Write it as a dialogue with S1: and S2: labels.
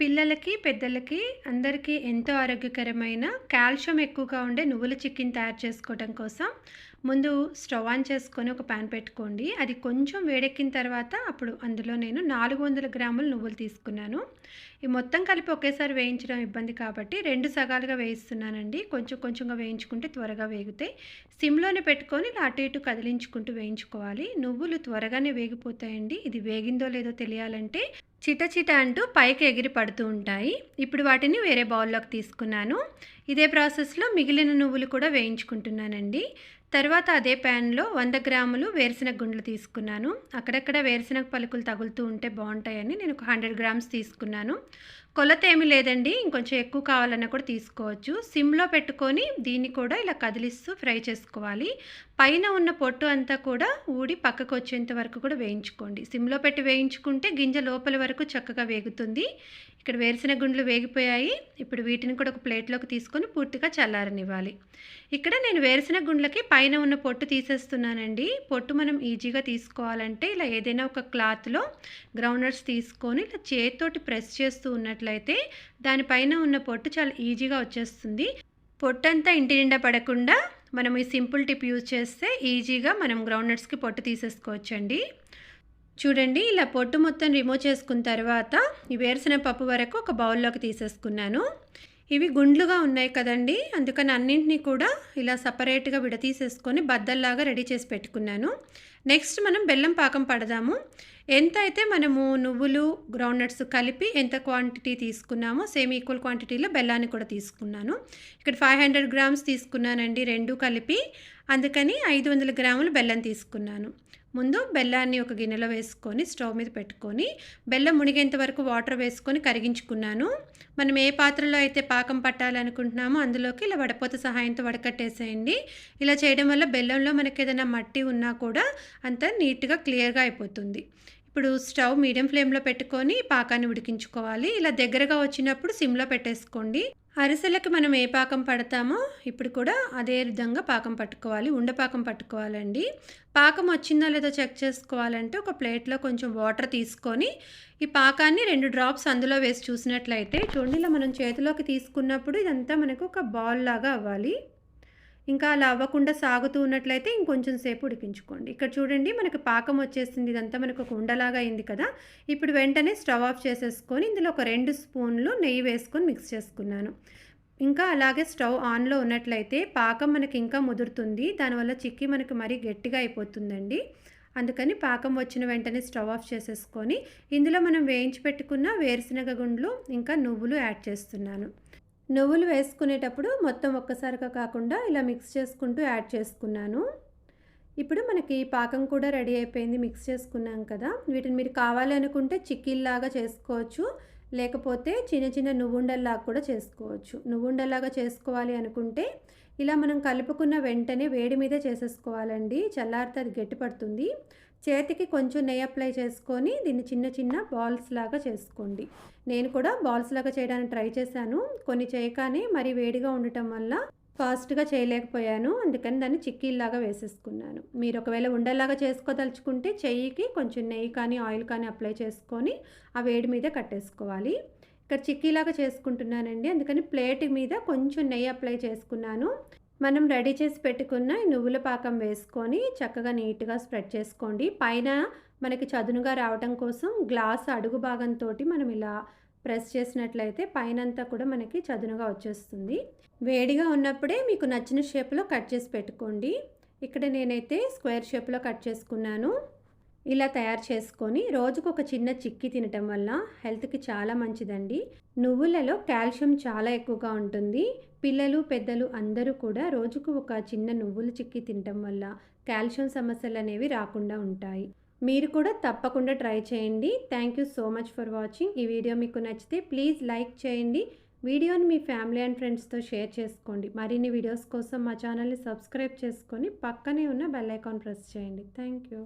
S1: పిల్లలకి పెద్దలకి అందరికీ ఎంతో ఆరోగ్యకరమైన కాల్షియం ఎక్కువగా ఉండే నువ్వుల చికెన్ తయారు చేసుకోవడం కోసం ముందు స్టవ్ ఆన్ చేసుకొని ఒక ప్యాన్ పెట్టుకోండి. అది కొంచెం వేడెక్కిన తర్వాత అప్పుడు అందులో నేను నాలుగు వందల గ్రాముల నువ్వులు తీసుకున్నాను. ఈ మొత్తం కలిపి ఒకేసారి వేయించడం ఇబ్బంది కాబట్టి రెండు సగాలుగా వేయిస్తున్నానండి. కొంచెం కొంచెంగా వేయించుకుంటే త్వరగా వేగుతాయి సిమ్లోనే పెట్టుకొని ఇలా అటు ఇటు కదిలించుకుంటూ వేయించుకోవాలి. నువ్వులు త్వరగానే వేగిపోతాయండి. ఇది వేగిందో లేదో తెలియాలంటే చిట చిట అంటూ పైకి ఎగిరి పడుతూ ఉంటాయి. ఇప్పుడు వాటిని వేరే బౌల్లోకి తీసుకున్నాను. ఇదే ప్రాసెస్లో మిగిలిన నువ్వులు కూడా వేయించుకుంటున్నానండి. తర్వాత అదే ప్యాన్లో వంద గ్రాములు వేరుశనగ గుండ్లు తీసుకున్నాను. అక్కడక్కడ వేరుశనగ పలుకులు తగులుతూ ఉంటే బాగుంటాయని నేను ఒక హండ్రెడ్ గ్రామ్స్ తీసుకున్నాను. కొలత ఏమి లేదండి. ఇంకొంచెం ఎక్కువ కావాలన్నా కూడా తీసుకోవచ్చు. సిమ్లో పెట్టుకొని దీన్ని కూడా ఇలా కదిలిస్తూ ఫ్రై చేసుకోవాలి. పైన ఉన్న పొట్టు అంతా కూడా ఊడి పక్కకు వచ్చేంత వరకు కూడా వేయించుకోండి. సిమ్లో పెట్టి వేయించుకుంటే గింజ లోపల వరకు చక్కగా వేగుతుంది. ఇక్కడ వేరుశనగ గుండ్లు వేగిపోయాయి. ఇప్పుడు వీటిని కూడా ఒక ప్లేట్లోకి తీసుకొని పూర్తిగా చల్లారనివ్వాలి. ఇక్కడ నేను వేరుశనగ గుండ్లకి పైన ఉన్న పొట్టు తీసేస్తున్నానండి. పొట్టు మనం ఈజీగా తీసుకోవాలంటే ఇలా ఏదైనా ఒక క్లాత్లో గ్రౌండర్స్ తీసుకొని ఇలా చేతితోటి ప్రెస్ చేస్తూ ఉన్నట్లు చేసినట్లయితే దానిపైన ఉన్న పొట్టు చాలా ఈజీగా వచ్చేస్తుంది. పొట్టంతా ఇంటి నిండా పడకుండా మనం ఈ సింపుల్ టిప్ యూజ్ చేస్తే ఈజీగా మనం గ్రౌండ్నట్స్కి పొట్టు తీసేసుకోవచ్చండి. చూడండి ఇలా పొట్టు మొత్తం రిమూవ్ చేసుకున్న తర్వాత ఈ వేరుశనగ పప్పు వరకు ఒక బౌల్లోకి తీసేసుకున్నాను. ఇవి గుండ్లుగా ఉన్నాయి కదండి. అందుకని అన్నింటినీ కూడా ఇలా సపరేట్గా విడతీసేసుకొని బద్దల్లాగా రెడీ చేసి పెట్టుకున్నాను. నెక్స్ట్ మనం బెల్లం పాకం పడదాము. ఎంత అయితే మనము నువ్వులు గ్రౌండ్నట్స్ కలిపి ఎంత క్వాంటిటీ తీసుకున్నామో సేమ్ ఈక్వల్ క్వాంటిటీలో బెల్లాన్ని కూడా తీసుకున్నాను. ఇక్కడ ఫైవ్ హండ్రెడ్ గ్రామ్స్ తీసుకున్నానండి రెండు కలిపి. అందుకని ఐదు వందల గ్రాములు బెల్లం తీసుకున్నాను. ముందు బెల్లాన్ని ఒక గిన్నెలో వేసుకొని స్టవ్ మీద పెట్టుకొని బెల్లం మునిగేంత వరకు వాటర్ వేసుకొని కరిగించుకున్నాను. మనం ఏ పాత్రలో అయితే పాకం పట్టాలనుకుంటున్నామో అందులోకి ఇలా వడపోత సహాయంతో వడకట్టేసేయండి. ఇలా చేయడం వల్ల బెల్లంలో మనకి ఏదైనా మట్టి ఉన్నా కూడా అంత నీట్గా క్లియర్గా అయిపోతుంది. ఇప్పుడు స్టవ్ మీడియం ఫ్లేమ్లో పెట్టుకొని పాకాన్ని ఉడికించుకోవాలి. ఇలా దగ్గరగా వచ్చినప్పుడు సిమ్లో పెట్టేసుకోండి. అరిసెలకి మనం ఏ పాకం పడతామో ఇప్పుడు కూడా అదే విధంగా పాకం పట్టుకోవాలి ఉండపాకం పట్టుకోవాలండి. పాకం వచ్చిందో లేదో చెక్ చేసుకోవాలంటే ఒక ప్లేట్లో కొంచెం వాటర్ తీసుకొని ఈ పాకాన్ని రెండు డ్రాప్స్ అందులో వేసి చూసినట్లయితే చూడండి ఇలా మనం చేతిలోకి తీసుకున్నప్పుడు ఇదంతా మనకు ఒక బాల్ లాగా అవ్వాలి. ఇంకా అలా అవ్వకుండా సాగుతూ ఉన్నట్లయితే ఇంకొంచెం సేపు ఉడికించుకోండి. ఇక్కడ చూడండి మనకు పాకం వచ్చేసింది. ఇదంతా మనకు ఒక ఉండలాగా అయింది కదా. ఇప్పుడు వెంటనే స్టవ్ ఆఫ్ చేసేసుకొని ఇందులో ఒక రెండు స్పూన్లు నెయ్యి వేసుకొని మిక్స్ చేసుకున్నాను. ఇంకా అలాగే స్టవ్ ఆన్లో ఉన్నట్లయితే పాకం మనకి ఇంకా ముదురుతుంది. దానివల్ల చిక్కి మనకు మరీ గట్టిగా అయిపోతుందండి. అందుకని పాకం వచ్చిన వెంటనే స్టవ్ ఆఫ్ చేసేసుకొని ఇందులో మనం వేయించి పెట్టుకున్న వేరుశనగ గుండ్లు ఇంకా నువ్వులు యాడ్ చేస్తున్నాను. నువ్వులు వేసుకునేటప్పుడు మొత్తం ఒక్కసారిగా కాకుండా ఇలా మిక్స్ చేసుకుంటూ యాడ్ చేసుకున్నాను. ఇప్పుడు మనకి పాకం కూడా రెడీ అయిపోయింది మిక్స్ చేసుకున్నాం కదా. వీటిని మీరు కావాలి అనుకుంటే చిక్కీల్లాగా చేసుకోవచ్చు. లేకపోతే చిన్న చిన్న నువ్వుండల్లాగా కూడా చేసుకోవచ్చు. నువ్వుండల్లాగా చేసుకోవాలి అనుకుంటే ఇలా మనం కలుపుకున్న వెంటనే వేడి మీద చేసేసుకోవాలండి. చల్లారితే అది గట్టిపడుతుంది చేతికి కొంచెం నెయ్యి అప్లై చేసుకొని దీన్ని చిన్న చిన్న బాల్స్ లాగా చేసుకోండి. నేను కూడా బాల్స్ లాగా చేయడానికి ట్రై చేశాను. కొన్ని చేయకానే మరీ వేడిగా ఉండటం వల్ల ఫాస్ట్గా చేయలేకపోయాను. అందుకని దాన్ని చిక్కీల్లాగా వేసేసుకున్నాను. మీరు ఒకవేళ ఉండేలాగా చేసుకోదలుచుకుంటే చెయ్యికి కొంచెం నెయ్యి కానీ ఆయిల్ కానీ అప్లై చేసుకొని ఆ వేడి మీద కట్టేసుకోవాలి. ఇక్కడ చిక్కీలాగా చేసుకుంటున్నానండి. అందుకని ప్లేట్ మీద కొంచెం నెయ్యి అప్లై చేసుకున్నాను. మనం రెడీ చేసి పెట్టుకున్న ఈ నువ్వుల పాకం వేసుకొని చక్కగా నీట్గా స్ప్రెడ్ చేసుకోండి. పైన మనకి చదునుగా రావటం కోసం గ్లాస్ అడుగు భాగంతో మనం ఇలా ప్రెస్ చేసినట్లయితే పైనంతా కూడా మనకి చదునుగా వచ్చేస్తుంది. వేడిగా ఉన్నప్పుడే మీకు నచ్చిన షేప్లో కట్ చేసి పెట్టుకోండి. ఇక్కడ నేనైతే స్క్వేర్ షేప్లో కట్ చేసుకున్నాను. ఇలా తయారు చేసుకొని రోజుకు ఒక చిన్న చిక్కి తినటం వల్ల హెల్త్కి చాలా మంచిదండి. నువ్వులలో కాల్షియం చాలా ఎక్కువగా ఉంటుంది. పిల్లలు పెద్దలు అందరూ కూడా రోజుకు ఒక చిన్న నువ్వుల చిక్కి తినటం వల్ల కాల్షియం సమస్యలు అనేవి రాకుండా ఉంటాయి. మీరు కూడా తప్పకుండా ట్రై చేయండి. Thank you so much for watching ఈ వీడియో మీకు నచ్చితే ప్లీజ్ లైక్ చేయండి. వీడియోని మీ ఫ్యామిలీ అండ్ ఫ్రెండ్స్తో షేర్ చేసుకోండి. మరిన్ని వీడియోస్ కోసం మా ఛానల్ని సబ్స్క్రైబ్ చేసుకొని పక్కనే ఉన్న బెల్ ఐకాన్ ప్రెస్ చేయండి. Thank you